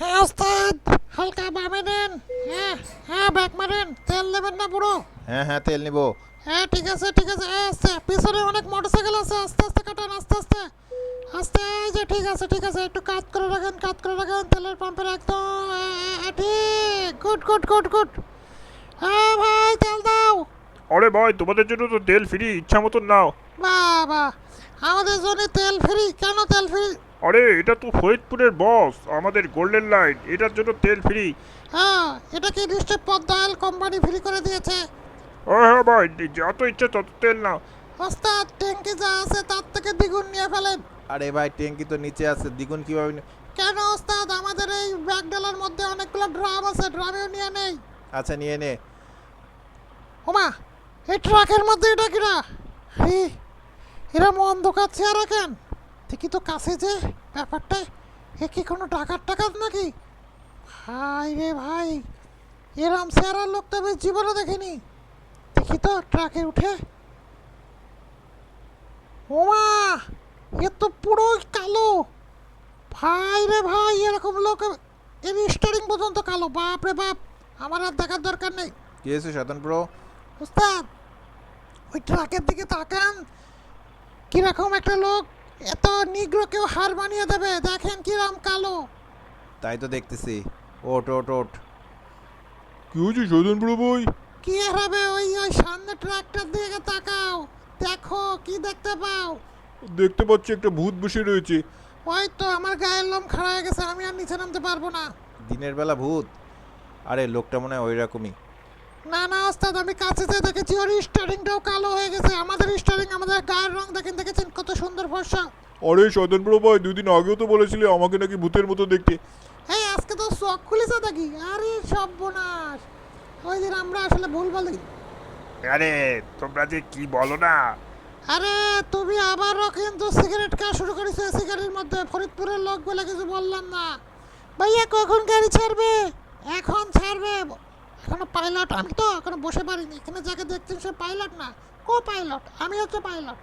হ্যাঁ ওস্তাদ হালকা বামে নেন হ্যাঁ হ্যাঁ ব্যাক মারেন তেল নেবেন না পুরো হ্যাঁ হ্যাঁ তেল নিবো। হ্যাঁ ঠিক আছে ঠিক আছে আস্তে পিছনে অনেক মোটরসাইকেল আছে আস্তে আস্তে কাটান আস্তে আস্তে। আস্তে এই যে ঠিক আছে ঠিক আছে একটু কাজ করে রাখেন কাজ করে রাখেন তেলের পাম্পের একদম ঠিক গুড গুড গুড গুড। হ্যাঁ ভাই তেল দাও। আরে ভাই তোমাদের জন্য তো তেল ফ্রি ইচ্ছা মতন নাও। বাবা আমাদের জন্য তেল ফ্রি কেন তেল ফ্রি আরে এটা তো ফরিদপুরের বস আমাদের গোল্ডেন লাইন এটার জন্য তেল ফ্রি হ্যাঁ এটা কি নিশ্চয় পদ্মা অয়েল কোম্পানি ফ্রি করে দিয়েছে? হ্যাঁ হ্যাঁ ভাই যত ইচ্ছা তত তেল নাও। ওস্তাদ ট্যাঙ্কি যা আছে তার থেকে দ্বিগুণ নিয়ে ফেলেন। আরে ভাই ট্যাঙ্কি তো নিচে আছে দ্বিগুণ কীভাবে কেন ওস্তাদ? আমাদের এই ব্যাগডালার মধ্যে অনেকগুলো ড্রাম আছে ড্রামেও নিয়ে নেই। আচ্ছা নিয়ে নে। ওমা এই ট্রাকের মধ্যে এটা কিনা আরে এরা অন্ধকার চেয়ার রাখেন দেখি তো কাছে যে ব্যাপারটা। এ কি কোনো ডাকাত টাকাত নাকি? ভাই রে ভাই এরম চেয়ারার লোক তো আমি জীবনে দেখিনি। দেখি তো ট্রাকে উঠে। ওমা এ তো পুরো কালো। ভাই রে ভাই এরকম লোক এর স্টারিং পর্যন্ত কালো। বাপ রে বাপ আমার আর দেখার দরকার নেই। কি হয়েছে শয়তান প্রো উস্তাদ ওই ট্রাকের দিকে তাকান। কীরকম একটা লোক এত নিগ্র কেউ হার বানিয়ে দেবে দেখেন কিরম কালো। তাই তো দেখতেছি। ওট ওট ওট কি হয়েছে শোধন ভাই? কি হবে ওই ওই সামনে ট্রাকটার দিকে তাকাও। দেখো কি দেখতে পাও? দেখতে পাচ্ছি একটা ভূত বসে রয়েছে। ওই তো আমার গায়ের লোম খাড়া হয়ে গেছে আমি আর নিচে নামতে পারব না। দিনের বেলা ভূত? আরে লোকটা মনে হয় ওই রকমই। না না ওস্তাদ আমি কাছে যেয়ে দেখেছি ওর স্টারিংটাও কালো হয়ে গেছে। আমাদের স্টারিং আমাদের গায়ের রং দেখেন দেখেছেন? সুন্দর ফর্সা আরে শোধন প্রো ভাই দুদিন আগেও তো বলেছিলে আমাকে নাকি ভূতের মতো দেখতে। এই আজকে তো চোখ খুলেছে দেখি। আরে সব বোনাস ওই দিন আমরা আসলে ভুল বলি। আরে তোমরা যে কি বলো না। আরে তুমি আবারও কিন্তু সিগারেট খাওয়া শুরু করেছ। সিগারেটের মধ্যে ফরিদপুরের লোক বলে কিছু বললাম না। ভাইয়া কখন গাড়ি ছাড়বে? এখন ছাড়বে। এখনও পাইলট আমি তো এখনও বসে পারিনি। এখানে যাকে দেখছেন সে পাইলট না। কো পাইলট আমি হচ্ছে pilot.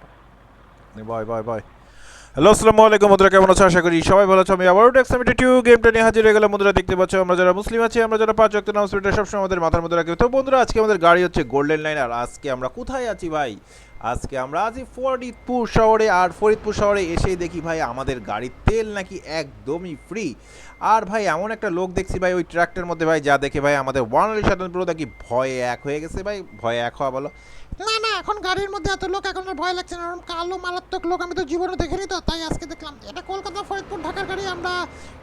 Boy bye bye hello, আসসালামু আলাইকুম, বন্ধুরা, কেমন আছো? আশা করি সবাই ভালো আছো। আমি আবারও টেক্সামিটি টু গেমটা নিয়ে হাজির হয়ে গেলাম। বন্ধুরা, দেখতে পাচ্ছ, আমরা যারা মুসলিম আছি, আমরা যারা পাঁচ ওয়াক্ত নামাজ পড়ি, সবসময় আমাদের মাথার মধ্যে রাখি তো বন্ধুরা, আজকে আমাদের গাড়ি হচ্ছে গোল্ডেন লাইন আর আজকে আমরা কোথায় আছি ভাই? আজকে আমরা আছি ফরিদপুর শহরে, আর ফরিদপুর শহরে এসেই দেখি ভাই, আমাদের গাড়ির তেল নাকি একদমই ফ্রি আর ভাই, এমন একটা লোক দেখছি ভাই, ওই ট্র্যাক্টের মধ্যে ভাই, যা দেখে ভাই আমাদের ওয়ান আলী সাধারণ পুরো দেখি ভয়ে এক হয়ে গেছে ভাই, ভয়ে এক হওয়া বলো। না না, এখন গাড়ির মধ্যে এত লোক, এখন আর ভয় লাগছে না। এরকম কালো মারাত্মক লোক আমি তো জীবনে দেখিনি তো, তাই আজকে দেখলাম। এটা কলকাতা ফরিদপুর ঢাকার গাড়ি, আমরা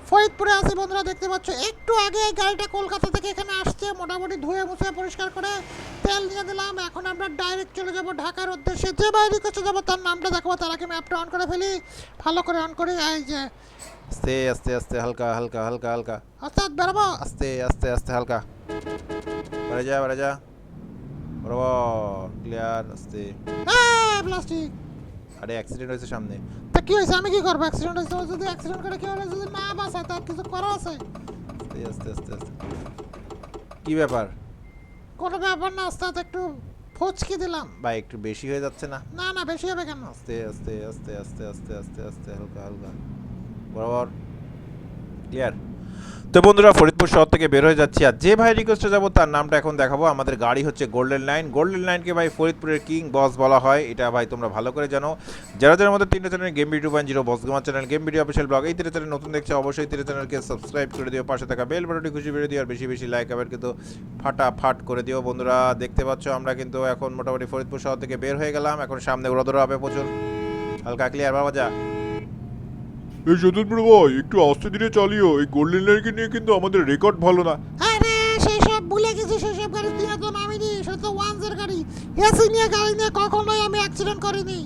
ফরিদপুরে আছি বন্ধুরা, দেখতে পাচ্ছ। একটু আগে এই গাড়িটা কলকাতা থেকে এখানে আসছে, মোটামুটি ধুয়ে মুছে পরিষ্কার করে তেল নিয়ে দিলাম এখন আমরা ডাইরেক্ট চলে যাব ঢাকার উদ্দেশ্যে। যে বাইরে কাছে যাব, তার নামটা দেখাবো, তার আগে ম্যাপটা অন করে ফেলি। ভালো করে অন করি। এই যে আস্তে আস্তে আস্তে হালকা হালকা হালকা হালকা অর্থাৎ বেরোবো আস্তে আস্তে আস্তে হালকা বেড়ে যা বেড়ে যা বরাবর ক্লিয়ার আস্তে প্লাস্টিক আরে অ্যাক্সিডেন্ট হয়েছে সামনে তা কি হয়েছে আমি কি করব অ্যাক্সিডেন্ট হয়েছে যদি অ্যাক্সিডেন্ট করে কি হলে যদি না বাঁচায় তার কিছু করার আছে আস্তে আস্তে আস্তে আস্তে কি ব্যাপার কোনো ব্যাপার না আস্তে একটু ফুচকি দিলাম ভাই একটু বেশি হয়ে যাচ্ছে না না না বেশি হবে কেন আস্তে আস্তে আস্তে আস্তে আস্তে আস্তে আস্তে হালকা হালকা বরাবর ক্লিয়ার তো বন্ধুরা, ফরিদপুর শহর থেকে বের হয়ে যাচ্ছি আর যে ভাই রিকোয়েস্টে যাব, তার নামটা এখন দেখাবো। আমাদের গাড়ি হচ্ছে গোল্ডেন লাইন গোল্ডেন লাইনকে ভাই ফরিদপুরের কিং বস বলা হয়, এটা ভাই তোমরা ভালো করে জানো। যারা যারা আমাদের তিনটে channel game video point zero boss gamer channel game video official blog এই তিনটে চ্যানেল নতুন দেখছে, অবশ্যই তিনটে চ্যানেলকে সাবস্ক্রাইব করে দিও, পাশে থাকা বেল বাটনটি খুশি বেড়ে দিও, আর বেশি বেশি লাইক আবার কিন্তু ফাটাফাট করে দিও বন্ধুরা। দেখতে পাচ্ছ, আমরা কিন্তু এখন মোটামুটি ফরিদপুর শহর থেকে বের হয়ে গেলাম। এখন সামনে উড়াদৌড়া হবে প্রচুর। হালকা ক্লিয়ার বাবা যা এই প্রো ভাই একটু আস্তে ধীরে চালিও। এই গোল্ডেন লাইনকে নিয়ে কিন্তু আমাদের রেকর্ড ভালো না। আরে সেই সব ভুলে গেছি সেই সব গাড়ি দিয়ে তো নামিনি। সেটা তো ওয়ানসের গাড়ি। এসি নিয়ে গাড়ি নিয়ে কখনোই আমি অ্যাক্সিডেন্ট করিনি।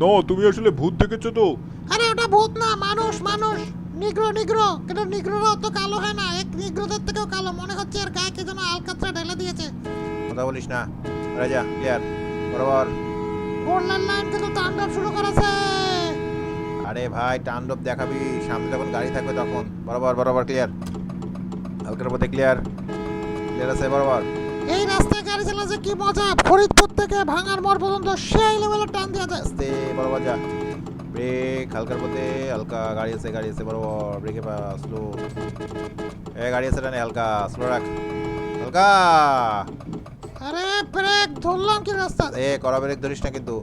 না তুমি আসলে ভূত দেখেছ তো? আরে ওটা ভূত না মানুষ মানুষ। Negro negro. কিন্তু নিগ্রোরা তো কালো হয় না। এক নিগ্রোদের থেকেও কালো। মনে হচ্ছে আর গায়ে কে যেন আলকাতরা ঢেলে দিয়েছে। কথা বলিস না। যা ক্লিয়ার বরাবর। গোল্ডেন লাইন কিন্তু তাণ্ডব শুরু করেছে। আরে ভাই টান্ডব দেখাবি। সামনে যখন গাড়ি থাকবে তখন। বরাবর বরাবর ক্লিয়ার হালকার মধ্যে ক্লিয়ার ক্লিয়ার আছে বরাবর। এই রাস্তায় গাড়ি চালাচ্ছে কি মজা! ফরিদপুর থেকে ভাঙার মোড় পর্যন্ত সেই লেভেলের টান দিয়ে দেয় আস্তে বরাবর যা। ব্রেক হালকার মধ্যে হালকা গাড়ি আছে গাড়ি আছে বরাবর। ব্রেকে পা স্লো এ গাড়ি আছে ডানে হালকা। স্লো রাখ। হালকা। আরে ব্রেক ধরলাম কি রাস্তা? এ করা ব্রেক ধরিস না কিন্তু।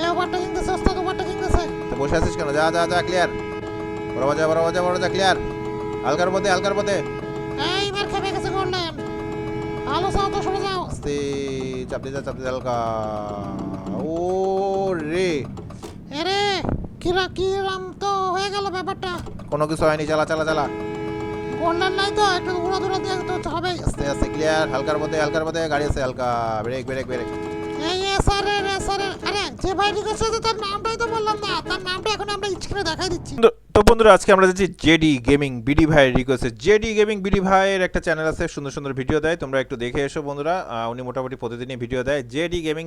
এ ওভারটেকিং দিছে ওস্তাদ ওভারটেকিং দিছে। বসে আছিস কেন? যা যা যা ক্লিয়ার বড় যা বড় যা বড় যা ক্লিয়ার হালকার মধ্যে হালকার মধ্যে। এইবার খেপে গেছে গোল্ডেন ভালো যাও তো সরে যাও। আস্তে চাপ দিয়ে যা চাপ দিয়ে হালকা। ও রে এরে কিরা কিরাম তো হয়ে গেল ব্যাপারটা? কোনো কিছু হয়নি চালা চালা চালা। গোল্ডেন নাই তো একটু উড়া দুরা দিয়ে তো হবে আস্তে আস্তে ক্লিয়ার হালকার মধ্যে হালকার মধ্যে গাড়ি আছে হালকা। ব্রেক ব্রেক ব্রেক এই রে এসআরের আরে, যে ভাই রিকোয়েস্ট আছে তার নামটাই তো বললাম না। তার নামটা এখন স্ক্রিনে দেখাই দিচ্ছি তো বন্ধুরা, আজকে আমরা যাচ্ছি জেডি গেমিং, বিডি ভাইয়ের রিকোয়েস্টে জেডি গেমিং, বিডি ভাইয়ের একটা চ্যানেল আছে, সুন্দর সুন্দর ভিডিও দেয়। তোমরা একটু দেখে এসো বন্ধুরা। উনি মোটামুটি প্রতিদিনই ভিডিও দেয়। JD gaming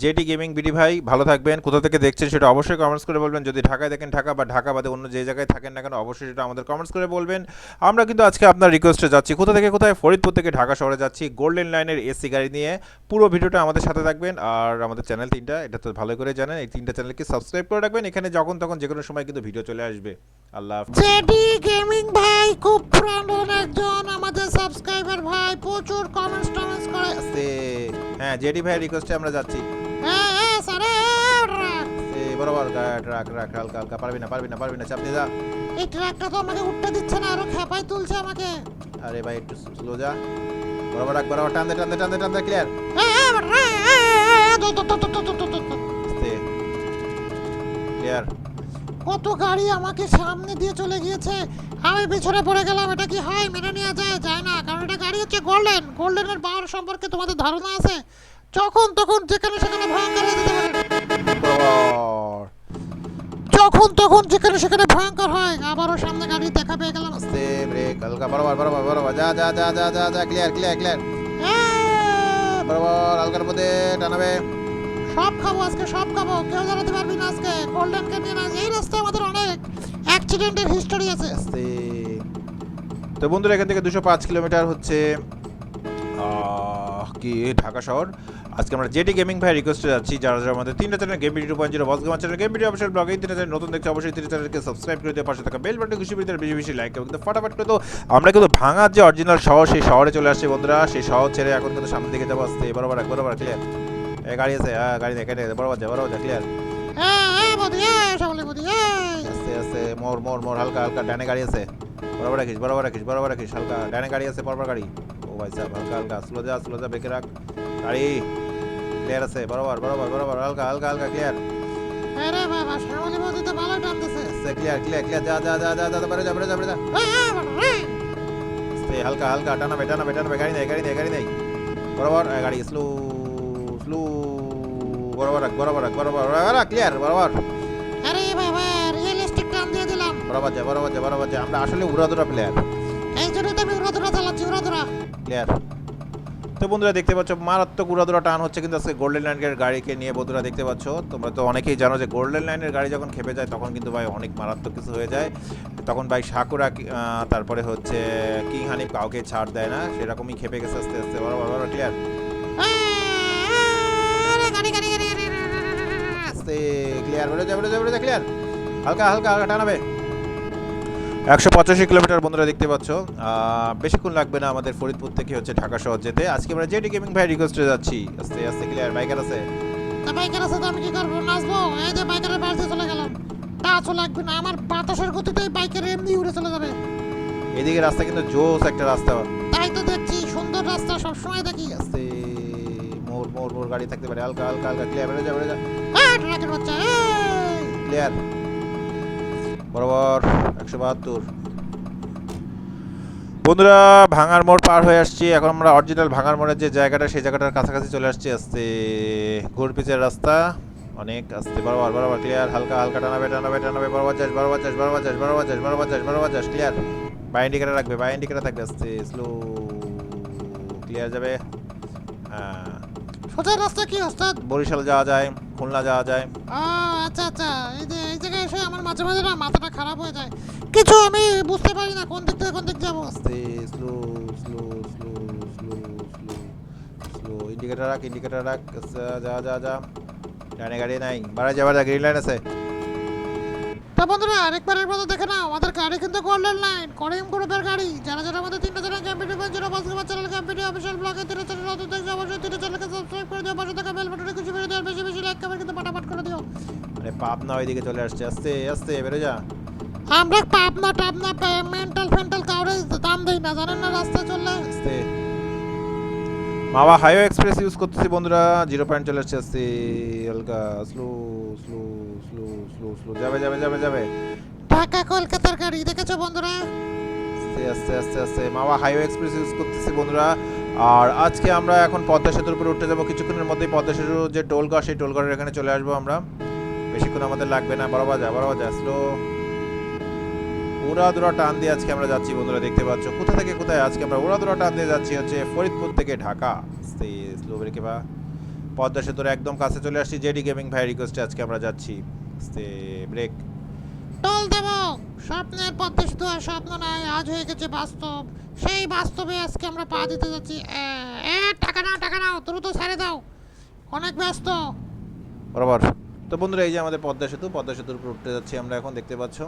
JD gaming, BD ভাই, ভালো থাকবেন। কোথা থেকে দেখছেন সেটা অবশ্যই কমেন্টস করে বলবেন। যদি ঢাকায় দেখেন ঢাকা বা ঢাকা বাদে অন্য যে জায়গায় থাকেন না কেন, অবশ্যই সেটা আমাদের কমেন্টস করে বলবেন। আমরা কিন্তু আজকে আপনার রিকোয়েস্টে যাচ্ছি। কোথা থেকে কোথায়? ফরিদপুর থেকে ঢাকা শহরে যাচ্ছি। গোল্ডেন লাইনের এসি গাড়ি নিয়ে। পুরো ভিডিওটা আমাদের সাথে থাকবেন। আর আমাদের চ্যানেল তিনটা, এটা তো ভালো করে জানেন। এই তিনটা চ্যানেলকে সাবস্ক্রাইব করে রাখবেন। এখানে যখন তখন যে কোনো সময় কিন্তু ভিডিও চলে আসবে আল্লাহ জেডি গেমিং ভাই খুব পুরানো একজন আমাদের সাবস্ক্রাইবার ভাই প্রচুর কমেন্টস টমেন্টস করে আস্তে হ্যাঁ জেডি ভাই রিকোয়েস্টে আমরা যাচ্ছি হ্যাঁ হ্যাঁ স্যার বরাবর ট্রাক হালকা হালকা পারবি না পারবি না পারবি না চাপ দিয়ে যা এই ট্রাকটা তো আমাকে উঠতে দিচ্ছে না আরও খেপাই তুলছে আমাকে আরে ভাই একটু স্লো যা বরাবর রাখ বরাবর টান দে টান দে টান দে টান দে ক্লিয়ার ক্লিয়ার কত গাড়ি আমাকে সামনে দিয়ে চলে গিয়েছে? আমি পিছনে পড়ে গেলাম এটা কি হয়? মেনে নেওয়া যায় যায় না। কারণ এটা গাড়ি হচ্ছে গোল্ডেন গোল্ডেনের পাওয়ার সম্পর্কে তোমাদের ধারণা আছে? যখন তখন যেখানে সেখানে ভয়ঙ্কর হয়ে যেতে পারে। যখন তখন যেখানে সেখানে ভয়ঙ্কর হয়। আবারও সামনে গাড়ি দেখা পেয়ে গেলাম। আস্তে ব্রেক হালকা বরাবর বরাবর বরাবর যা যা যা যা যা যা ক্লিয়ার ক্লিয়ার ক্লিয়ার বরাবর হালকার মধ্যে টানাবে। সব খাব আজকে, সব খাব। কেউ দাঁড়াতে পারবি না আজকে। গোল্ডেনকে নিয়ে না, এই রাস্তায় আমাদের অনেক অ্যাক্সিডেন্টের হিস্টোরি আছে। তো বন্ধুরা, এখান থেকে দুশো পাঁচ কিলোমিটার হচ্ছে কি ঢাকা শহর। আজকে আমরা জেটি গেমিং ভাই রিকোয়েস্টে যাচ্ছি, যারা যারা আমাদের তিনটা channel game video point zero boss gamer channel game video অবশ্যই ব্লগে তিনটা চ্যানেল নতুন দেখতে অবশ্যই তিনটা চ্যানেলকে সাবস্ক্রাইব করে দিয়ে পাশে থাকা বেল বাটন খুশি ভিতরে বেশি বেশি লাইক এবং ফটাফট করে তো আমরা কিন্তু ভাঙার যে অরিজিনাল শহর, সেই শহরে চলে আসছি বন্ধুরা। সেই শহর ছেড়ে এখন কিন্তু সামনের দিকে যাব আসতে, বরাবর একবার বরাবর ক্লিয়ার এ গাড়ি আছে হ্যাঁ গাড়ি নেই কেটে বরাবর যা বরাবর যা ক্লিয়ার আস্তে আস্তে মোর মোর মোর হালকা হালকা ডানে গাড়ি আছে। বরাবর রাখিস বরাবর রাখিস বরাবর রাখিস হালকা ডানে গাড়ি আছে পরপর গাড়ি। ও ভাই সাহেব হালকা হালকা স্লো যা স্লো যা ব্রেকে রাখ। গাড়ি ক্লিয়ার আছে বরাবর বরাবর বরাবর হালকা হালকা হালকা ক্লিয়ার আরে বাবা শ্যামলী মোদি তো ভালো টানতেছে। আস্তে ক্লিয়ার ক্লিয়ার ক্লিয়ার যা যা যা যা যা বেরো যা বেরো যা বেরো যা। হ্যাঁ, হ্যাঁ, হ্যাঁ। হালকা হালকা টানাবে টানাবে টানাবে গাড়ি নেই গাড়ি নেই গাড়ি নেই বরাবর গাড়ি স্লো স্লো বরাবর রাখ বরাবর রাখ বরাবর রাখ ক্লিয়ার বরাবর। আরে বাবা রিয়েলিস্টিক টান দিয়ে দিলাম। বরাবর যা বরাবর যা বরাবর যা আমরা আসলে উড়াদুরা প্লেয়ার এই জন্য তো আমি উড়াদুরা চালাচ্ছি উড়াদুরা। ক্লিয়ার তো বন্ধুরা দেখতে পাচ্ছ মারাত্মক উড়াদুরা টান হচ্ছে কিন্তু আজকে গোল্ডেন লাইনের গাড়িকে নিয়ে বন্ধুরা দেখতে পাচ্ছ। তোমরা তো অনেকেই জানো যে গোল্ডেন লাইনের গাড়ি যখন খেপে যায় তখন কিন্তু ভাই অনেক মারাত্মক কিছু হয়ে যায়। তখন ভাই সাকুরা তারপরে হচ্ছে কিং হানিফ কাউকে ছাড় দেয় না সেরকমই খেপে গেছে আস্তে আস্তে। বড় ক্লিয়ার গাড়ি গাড়ি গাড়ি গাড়ি, গাড়ি, গাড়ি, গাড়ি। আস্তে ক্লিয়ার বেরো যা বেরো যা বেরো যা ক্লিয়ার হালকা হালকা হালকা টানাবে একশো পঁচাশি কিলোমিটার বন্ধুরা দেখতে পাচ্ছ বেশিক্ষণ লাগবে না আমাদের ফরিদপুর থেকে হচ্ছে ঢাকা শহর যেতে আজকে আমরা জেডি গেমিং ভাই রিকোয়েস্টে যাচ্ছি আস্তে আস্তে ক্লিয়ার বাইকার আছে বাইকের আছে তো আমি কি করব নাচবো এই যে বাইকের বাড়িতে চলে গেলাম টাচও লাগবে না আমার বাতাসের গতিতেই বাইকের এমনি উড়ে চলে যাবে এদিকে রাস্তা কিন্তু জোস একটা রাস্তা তাই তো দেখছি সুন্দর রাস্তা সবসময় দেখি আস্তে মোর মোর গাড়ি থাকতে পারে হালকা হালকা হালকা ক্লিয়ার বেরো যা বেরো যা। ক্লিয়ার বরাবর একশো বাহাত্তর। বন্ধুরা ভাঙার মোড় পার হয়ে আসছি। এখন আমরা অরিজিনাল ভাঙার মোড়ের যে জায়গাটা সেই জায়গাটার কাছাকাছি চলে আসছি। আস্তে ঘুরপিচের রাস্তা। অনেক আস্তে বরাবর বরাবর ক্লিয়ার হালকা হালকা টানাবে টানাবে টানাবে বরাবর যাস বরাবর যাস বরাবর যাস বরাবর যাস বরাবর যাস বরাবর যাস ক্লিয়ার বাই ইন্ডিকেটার রাখবে বাই ইন্ডিকেটার থাকবে আস্তে স্লো ক্লিয়ার যাবে। হ্যাঁ সোজা রাস্তা কি ওস্তাদ? বরিশাল যাওয়া যায় খুলনা যাওয়া যায়। আচ্ছা আচ্ছা এই যে এই জায়গায় এসে আমার মাঝে মাঝে না মাথাটা খারাপ হয়ে যায়। কিছু আমি বুঝতে পারি না কোন দিক থেকে কোন দিক যাব? আস্তে slow slow slow slow slow slow. Indicator রাখ ইন্ডিকেটার রাখ আচ্ছা, যা যা যা। ডানে গাড়ি নাই বাড়া যা বাড়া গ্রিন লাইন আছে। তা বন্ধুরা আরেকবারের মতো দেখে নাও আমাদের গাড়ি কিন্তু গোল্ডেন লাইন করিম গ্রুপের গাড়ি। যারা যারা আমাদের অফিসিয়াল ব্লগে তিরে চ্যানেল নতুন দেখছ অবশ্যই তিরে চ্যানেলকে সাবস্ক্রাইব করে পাশে থাকা বেল বাটনে করে দিও আর বেশি বেশি লাইক কমেন্ট কিন্তু পাটাপাট করে দিও। আরে পাবনা ওইদিকে চলে আসছে। আস্তে আস্তে বেরো যা। আমরা পাবনা টাবনা মেন্টাল ফেন্টাল কাউরে দাম দেই না জানেন না রাস্তায় চললে। আস্তে। মাওয়া হাইওয়ে এক্সপ্রেস ইউজ করতেছি বন্ধুরা জিরো পয়েন্ট চলে আসছে আস্তে হালকা slow slow slow slow slow যাবে যাবে যাবে যাবে। ঢাকা কলকাতার গাড়ি দেখেছ বন্ধুরা? আস্তে আস্তে আস্তে আস্তে মাওয়া হাইওয়ে এক্সপ্রেস ইউজ করতেছি বন্ধুরা আর আজকে আমরা এখন পদ্মা সেতুর উপরে উঠতে যাব। কিছুক্ষণের মধ্যেই পদ্মা সেতুর যে টোল ঘর সেই টোল ঘরের এখানে চলে আসব আমরা। বেশিক্ষণ আমাদের লাগবে না। বড় বাজা বড় বাজা স্লো উড়া দুরা টান দিয়ে আজকে আমরা যাচ্ছি বন্ধুরা, দেখতে পাচ্ছ। কোথা থেকে কোথায়? আজকে আমরা উড়া দুরা টান দিয়ে যাচ্ছি হচ্ছে ফরিদপুর থেকে ঢাকা। স্লো ব্রেকে বা। পদ্মা সেতুর একদম কাছে চলে আসছি। জেডি গেমিং ভাই রিকোয়েস্টে আজকে আমরা যাচ্ছি। ব্রেক টোল দেব স্বপ্নের পথে শুধু আর স্বপ্ন নয়, আজ হয়ে গেছে বাস্তব। সেই বাস্তবে আজকে আমরা পা দিতে যাচ্ছি। এ টাকা নাও টাকা নাও, দ্রুত ছেড়ে দাও। অনেক ব্যস্ত। বরাবর। তো বন্ধুরা, এই যে আমাদের পদ্মা সেতু, পদ্মা সেতুর উপর উঠতে যাচ্ছি আমরা এখন, দেখতে পাচ্ছ।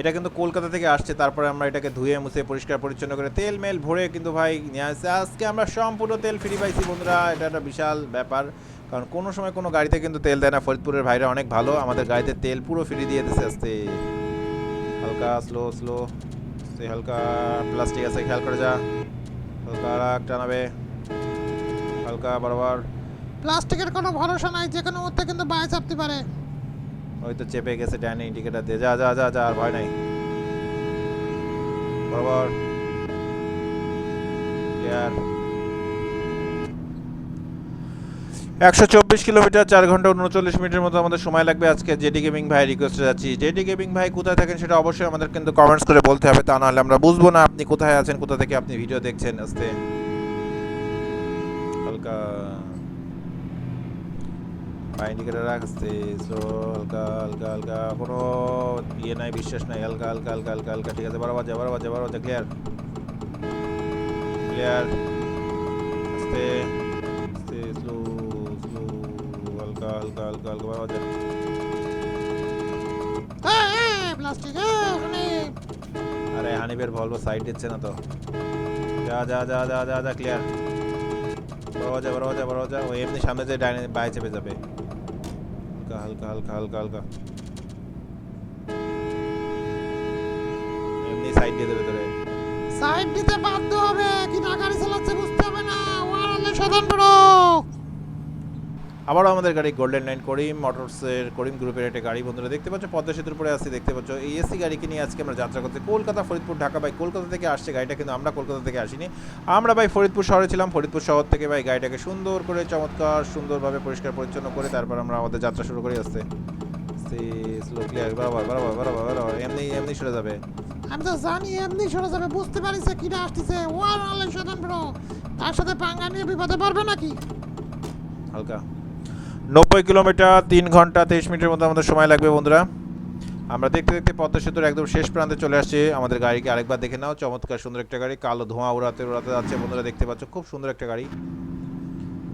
এটা কিন্তু কলকাতা থেকে আসছে, তারপরে আমরা এটাকে ধুয়ে, মুছে, পরিষ্কার, পরিচ্ছন্ন করে তেল মেল ভরে কিন্তু ভাই নিয়ে আসছে। আজকে আমরা সম্পূর্ণ তেল ফ্রি পাইছি বন্ধুরা, এটা একটা বিশাল ব্যাপার। কারণ কোনো সময় কোনো গাড়িতে কিন্তু তেল দেয় না। ফরিদপুরের ভাইরা অনেক ভালো। আমাদের গাড়িতে তেল পুরো ফ্রি দিয়ে দিচ্ছে আস্তে হালকা স্লো স্লো সে হালকা প্লাস্টিক আছে খেয়াল করে যা। হালকা রাগ টানাবে। হালকা বরাবর। প্লাস্টিকের কোনো ভরসা নাই যে কোনো মুহূর্তে কিন্তু বায়ে চাপতে পারে। ওই তো চেপে গেছে ডাইনে ইন্ডিকেটার দিয়ে। যা যা যা যা আর ভয় নাই। বরাবর। ক্লিয়ার একশো চব্বিশ কিলোমিটার, চার ঘণ্টা উনচল্লিশ মিনিটের মতো আমাদের সময় লাগবে আজকে। জেডি গেমিং ভাই রিকোয়েস্টে যাচ্ছি। জেডি গেমিং ভাই, কোথায় থাকেন সেটা অবশ্যই আমাদের কিন্তু কমেন্টস করে বলতে হবে, তা নাহলে আমরা বুঝব না আপনি কোথায় আছেন, কোথা থেকে আপনি ভিডিও দেখছেন। আস্তে। হালকা। পা ইন্ডিকেটার রাখ আস্তে। স্লো হালকা হালকা হালকা। কোনো ইয়ে নাই, বিশ্বাস নাই। হালকা হালকা হালকা হালকা হালকা। ঠিক আছে, বরাবর যা বরাবর যা বরাবর যা। ক্লিয়ার ক্লিয়ার আস্তে। হালকা হালকা হালকা হালকা বরাবর যা এ, এ, প্লাস্টিক আরে হানিবের ভলভো সাইড দিচ্ছে না তো। যা যা যা যা যা যা ক্লিয়ার বড় যা বড় যা বড় যা ও এমনি সামনে যে ডাইনে বায়ে চেপে যাবে। হালকা হালকা হালকা হালকা হালকা এমনি সাইড দিয়ে দেবে তোরে। সাইড দিতে বাধ্য হবে কি না গাড়ি চালাচ্ছে বুঝতে হবে না। ওয়ারালে সাধারণ বড় আবারও আমাদের গাড়ি গোল্ডেন লাইন করিম মোটরসের করিম গ্রুপের একটা গাড়ি বন্ধুরা দেখতে পাচ্ছ পদ্মা সেতুর উপরে আসছি দেখতে পাচ্ছ। এই এসি গাড়িকে নিয়ে আজকে আমরা যাত্রা করতে কলকাতা ফরিদপুর ঢাকা ভাই কলকাতা থেকে আসছে গাড়িটা কিন্তু আমরা কলকাতা থেকে আসিনি। আমরা ভাই ফরিদপুর শহরে ছিলাম ফরিদপুর শহর থেকে ভাই গাড়িটাকে সুন্দর করে চমৎকার সুন্দরভাবে পরিষ্কার পরিচ্ছন্ন করে তারপর আমরা আমাদের যাত্রা শুরু করি আসতে স্লো ক্লিয়ার বরাবর বরাবর বরাবর বরাবর এমনি এমনি সরে যাবে। আমি তো জানি এমনি সরে যাবে বুঝতে পারিস আসতেছে। তার সাথে পাঙ্গা নিয়ে বিপদে পড়বে নাকি? হালকা। নব্বই কিলোমিটার তিন ঘণ্টা তেইশ মিনিটের মধ্যে আমাদের সময় লাগবে বন্ধুরা। আমরা দেখতে দেখতে পদ্মা সেতুর একদম শেষ প্রান্তে চলে আসছি। আমাদের গাড়িকে আরেকবার দেখে নাও। চমৎকার সুন্দর একটা গাড়ি। কালো ধোঁয়া উড়াতে উড়াতে যাচ্ছে। বন্ধুরা দেখতে পাচ্ছ খুব সুন্দর একটা গাড়ি।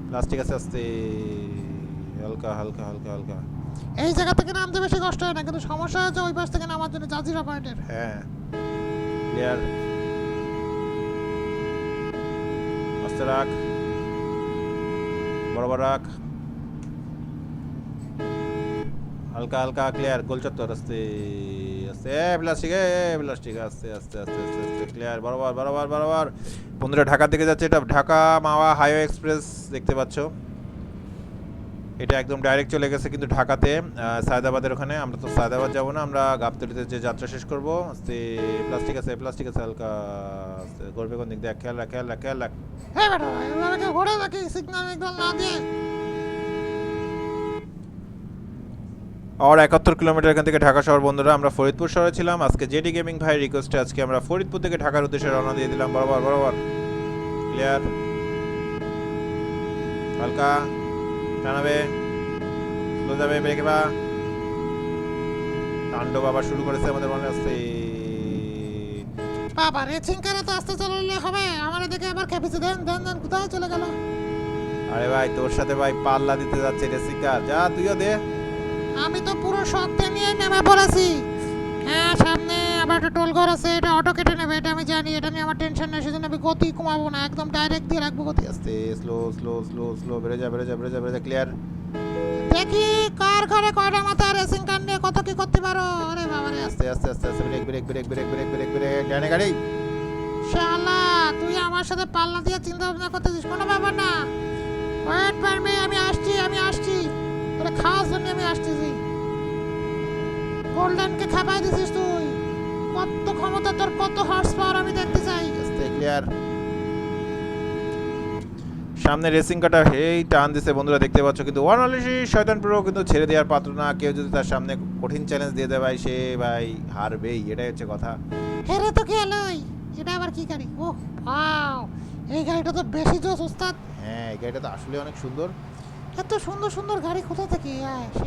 প্লাস্টিক আছে আসতে। হালকা হালকা হালকা হালকা। এই জায়গা থেকে নামতে বেশি কষ্ট হয় না কিন্তু সমস্যা হচ্ছে ওই পাশ থেকে নামার জন্য জাজিরা পয়েন্টের হ্যাঁ। ক্লিয়ার আস্তে রাখ। বরাবর রাখ। হালকা হালকা ক্লিয়ার গোল চত্বর আস্তে আস্তে, এ প্লাস্টিক এ প্লাস্টিক আস্তে আস্তে আস্তে আস্তে ক্লিয়ার বরাবর বরাবর বরাবর। বন্ধুরা, ঢাকার দিকে যাচ্ছে এটা ঢাকা মাওয়া হাইওয়ে এক্সপ্রেস দেখতে পাচ্ছ। এটা একদম ডাইরেক্ট চলে গেছে কিন্তু ঢাকাতে সায়দাবাদের ওখানে। আমরা তো সায়দাবাদ যাব না, আমরা গাবতলিতে যে যাত্রা শেষ করব, আস্তে প্লাস্টিক আছে প্লাস্টিক আছে, হালকা গড়বে কোন দিক দেখ খেয়াল রাখ খেয়াল রাখ খেয়াল রাখ। হ্যাঁ আর একাত্তর কিলোমিটার এখান থেকে ঢাকা শহর বন্ধুরা আমরা ফরিদপুর শহরে ছিলাম। আজকে জেডি গেমিং ভাই রিকোয়েস্টে আজকে আমরা ফরিদপুর থেকে ঢাকার উদ্দেশ্যে রওনা দিয়ে দিলাম। বরাবর বরাবর। ক্লিয়ার হালকা টানাবে স্লো যাবে ব্রেকে বা। তাণ্ডব আবার শুরু করেছে আমাদের মনে আসছে বাবা রেচিং করে তো আস্তে চালালে হবে। আমার দিকে আবার খেপেছে। দেন দেন দেন কোথায় চলে গেল? আরে ভাই তোর সাথে ভাই পাল্লা দিতে যাচ্ছে রেসিকার যা তুইও দে। আমি তো পুরো শক্তি নিয়ে নেমে পড়েছি। হ্যাঁ সামনে এবার একটা টোল ঘর আছে এটা অটো কেটে নেবে এটা আমি জানি এটা নিয়ে আমার টেনশন নেই সেজন্য আমি গতি কমাবো না একদম ডাইরেক্ট দিয়ে রাখব গতি। আস্তে স্লো স্লো স্লো স্লো বেড়ে যা বেড়ে যা বেড়ে যা বেড়ে যা ক্লিয়ার দেখি কার ঘরে কয়টা মাথা রেসিং কার নিয়ে কত কি করতে পারো। আরে বাবা রে আস্তে আস্তে আস্তে আস্তে brake brake brake brake brake brake brake ডানে গাড়ি। শালা তুই আমার সাথে পাল্লা দিয়ে চিন্তা ভাবনা করতেছিস কোনো ব্যাপার না। ওয়েট ফর মি আমি আসছি আমি আসছি। তোরা খাওয়ার জন্য আমি আসতেছি। গোল্ডেনকে খাপাই দিছিস তুই? কত ক্ষমতা তোর কত হর্স পাওয়ার আমি দেখতে চাই। ক্লিয়ার সামনে রেসিং কাটা হেই টান দিছে। বন্ধুরা দেখতে পাচ্ছ কিন্তু ওয়ান অনলি শয়তান প্রো কিন্তু ছেড়ে দেওয়ার পাত্র না। কেউ যদি তার সামনে কঠিন চ্যালেঞ্জ দিয়ে দেয় ভাই সে ভাই হারবেই। এটাই হচ্ছে কথা। হেরে তো গেলই এটা আবার কি গাড়ি? ও ওয়াও এই গাড়িটা তো বেশি জোস ওস্তাদ। হ্যাঁ এই গাড়িটা তো আসলে অনেক সুন্দর। এত সুন্দর সুন্দর গাড়ি কোথা থেকে আসে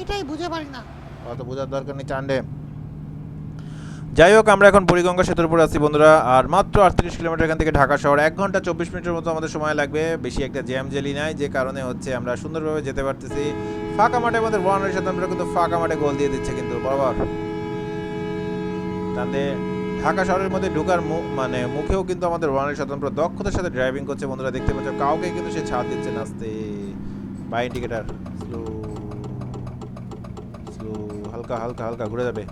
এটাই বুঝে পারি না। অত বোঝার দরকার নেই চান্ডে যাই হোক, আমরা এখন বুড়িগঙ্গা সেতুর উপর আছি, বন্ধুরা। আর মাত্র আটত্রিশ কিলোমিটার এখান থেকে ঢাকা শহর। এক ঘণ্টা চব্বিশ মিনিটের মতো আমাদের সময় লাগবে। বেশি একটা জ্যাম জেলি নাই, যে কারণে হচ্ছে আমরা সুন্দরভাবে যেতে পারতেছি। ফাঁকা মাঠে আমাদের ওয়ানের সাথে আমরা কিন্তু ফাঁকা মাঠে গোল দিয়ে দিচ্ছে কিন্তু, বরাবর। তাতে ঢাকা শহরের মধ্যে ঢোকার মু- মানে মুখেও কিন্তু আমাদের ওয়ানের স্বতন্ত্র দক্ষতার সাথে ড্রাইভিং করছে, বন্ধুরা। দেখতে পাচ্ছ কাউকে কিন্তু সে ছাড় দিচ্ছে না আস্তে। বাই ইন্ডিকেটার স্লো স্লো হালকা হালকা হালকা ঘুরে যাবে।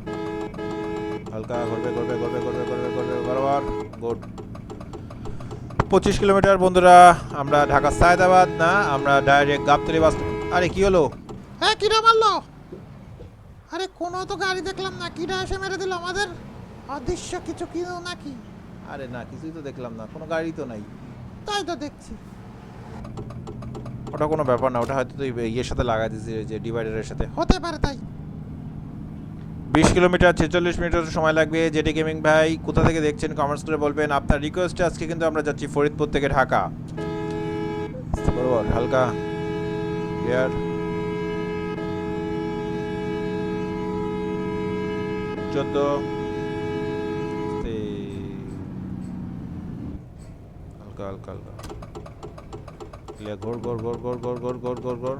হালকা ঘুরবে ঘুরবে ঘুরবে ঘুরবে ঘুরবে ঘুরবে বরাবর গুড। পঁচিশ কিলোমিটার বন্ধুরা আমরা ঢাকা সায়দাবাদ না আমরা ডাইরেক্ট গাবতলি বাস আরে কি হলো? হ্যাঁ কিরা মারলো? আরে কোনো তো গাড়ি দেখলাম না কিরা এসে মেরে দিল আমাদের? অদৃশ্য কিছু কি নাকি? আরে না কিছুই তো দেখলাম না কোনো গাড়ি তো নাই। তাই তো দেখছি। ওটা কোনো ব্যাপার না, ওটা হয়তো তুই ইয়ের সাথে লাগা দিয়েছিস, ওই যে ডিভাইডারের সাথে। হতে পারে তাই। বিশ কিলোমিটার, ছেচল্লিশ মিনিটের সময় লাগবে। জেটি গেমিং ভাই, কোথা থেকে দেখছেন কমেন্টস করে বলবেন। আপনার রিকোয়েস্টে আজকে কিন্তু আমরা যাচ্ছি ফরিদপুর থেকে ঢাকা। হালকা ক্লিয়ার চোদ্দ হালকা হালকা হালকা। ক্লিয়ার ঘোর ঘোর ঘোর ঘোর ঘোর ঘোর ঘোর ঘোর ঘোর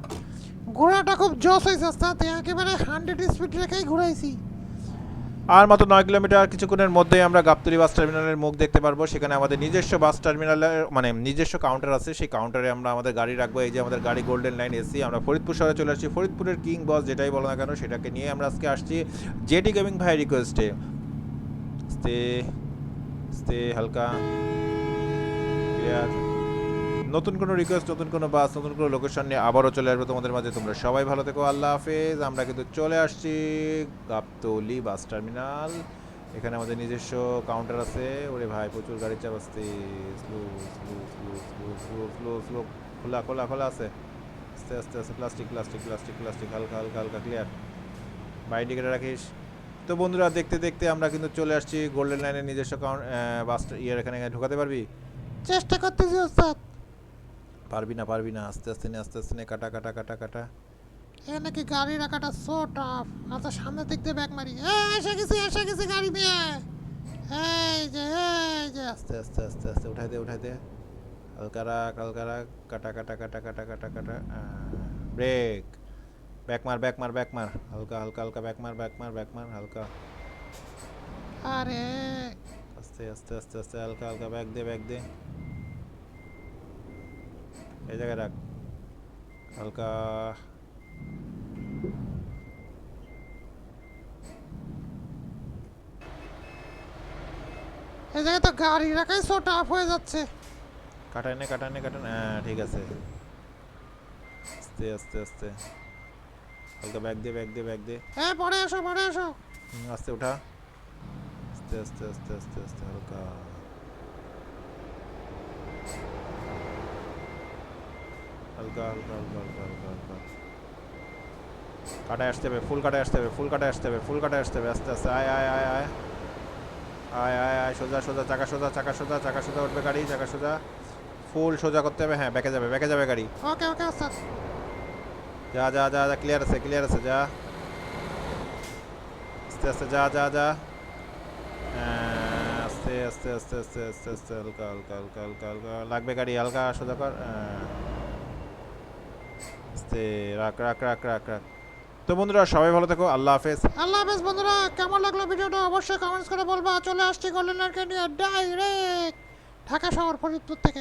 ঘোড়াটা খুব জস হয়েছে ওস্তাদ একেবারে হান্ড্রেড স্পিড রেখেই ঘুরাইছি। আর মাত্র নয় কিলোমিটার কিছুক্ষণের মধ্যেই আমরা গাবতলী বাস টার্মিনালের মুখ দেখতে পারব। সেখানে আমাদের নিজস্ব বাস টার্মিনালের মানে নিজস্ব কাউন্টার আছে। সেই কাউন্টারে আমরা আমাদের গাড়ি রাখব। এই যে আমাদের গাড়ি গোল্ডেন লাইন এসি আমরা ফরিদপুর শহরে চলে আসছি। ফরিদপুরের কিং বস যেটাই বলো না কেন সেটাকে নিয়ে আমরা আজকে আসছি জেটি গেমিং ভাই রিকোয়েস্টে স্তে স্তে হালকা ক্লিয়ার নতুন কোনো রিকোয়েস্ট নতুন কোনো বাস নতুন কোনো লোকেশন নিয়ে আবারও চলে আসব তোমাদের মাঝে। তোমরা সবাই ভালো থেকো, আল্লাহ হাফেজ। আমরা কিন্তু চলে আসছি গাবতলি বাস টার্মিনাল এখানে আমাদের নিজস্ব কাউন্টার আছে। ওরে ভাই, প্রচুর গাড়ি চাপ slow slow slow slow slow slow slow খোলা খোলা খোলা আছে। আস্তে আস্তে আস্তে প্লাস্টিক প্লাস্টিক প্লাস্টিক প্লাস্টিক হালকা হালকা হালকা ক্লিয়ার বাইরে কেটে রাখিস। তো বন্ধুরা, দেখতে দেখতে আমরা কিন্তু চলে আসছি গোল্ডেন লাইনের নিজস্ব কাউন্ট বাস ইয়ের এখানে ঢোকাতে পারবি? চেষ্টা করতেছি, ওস্তাদ। পারবি না পারবি না আস্তে আস্তে নে আস্তে আস্তে নে কাটা কাটা কাটা কাটা। এ নাকি গাড়ি রাখাটা সো টাফ আচ্ছা সামনে দিক দিয়ে ব্যাক মারি। এ এসে গেছি এসে গেছি গাড়ি নিয়ে। এই যে এই যে। আস্তে আস্তে আস্তে আস্তে উঠাই দে উঠাই দে। হালকা রাখ কাটা কাটা কাটা কাটা কাটা কাটা। ব্রেক। ব্যাক মার ব্যাক মার ব্যাক মার। হালকা হালকা হালকা ব্যাক মার ব্যাক মার ব্যাক মার হালকা। আরে। আস্তে আস্তে আস্তে আস্তে হালকা হালকা ব্যাক দে ব্যাক দে। এই জায়গায় রাখ। হালকা। এই জায়গায় তো গাড়ি রাখাই সো টাফ হয়ে যাচ্ছে। কাটাই নে কাটাই নে কাটাই নে। হ্যাঁ ঠিক আছে। আস্তে আস্তে আস্তে। হালকা ব্যাক দে ব্যাক দে ব্যাক দে। এ পরে এসো পরে হুম, আস্তে উঠা। আস্তে আস্তে আস্তে আস্তে আস্তে হালকা। হালকা হালকা হালকা হালকা হালকা হালকা। কাটায় আসতে হবে ফুল কাটায় আসতে হবে ফুল কাটায় আসতে হবে ফুল কাটায় আসতে হবে আস্তে আস্তে আয় আয় আয় আয়। আয় আয় আয় সোজা সোজা চাকা সোজা চাকা সোজা চাকা সোজা উঠবে গাড়ি চাকা সোজা। ফুল সোজা করতে হবে হ্যাঁ ব্যাকে যাবে ব্যাকে যাবে গাড়ি। ওকে ওকে ওস্তাদ। যা যা যা যা ক্লিয়ার আছে ক্লিয়ার আছে যা। আস্তে আস্তে যা যা যা। হ্যাঁ, আস্তে আস্তে আস্তে আস্তে আস্তে আস্তে হালকা হালকা হালকা হালকা হালকা। লাগবে গাড়ি হালকা সোজা কর আস্তে রাখ রাখ রাখ রাখ রাখ। তো বন্ধুরা, সবাই ভালো থাকো, আল্লাহ হাফেজ। আল্লাহ হাফেজ বন্ধুরা, কেমন লাগল ভিডিওটা? অবশ্যই কমেন্টস করে বলবা। চলে আসছি গোল্ডেন আর্কেডিয়া ডাইরেক্ট ঢাকা শহর, ফরিদপুর থেকে।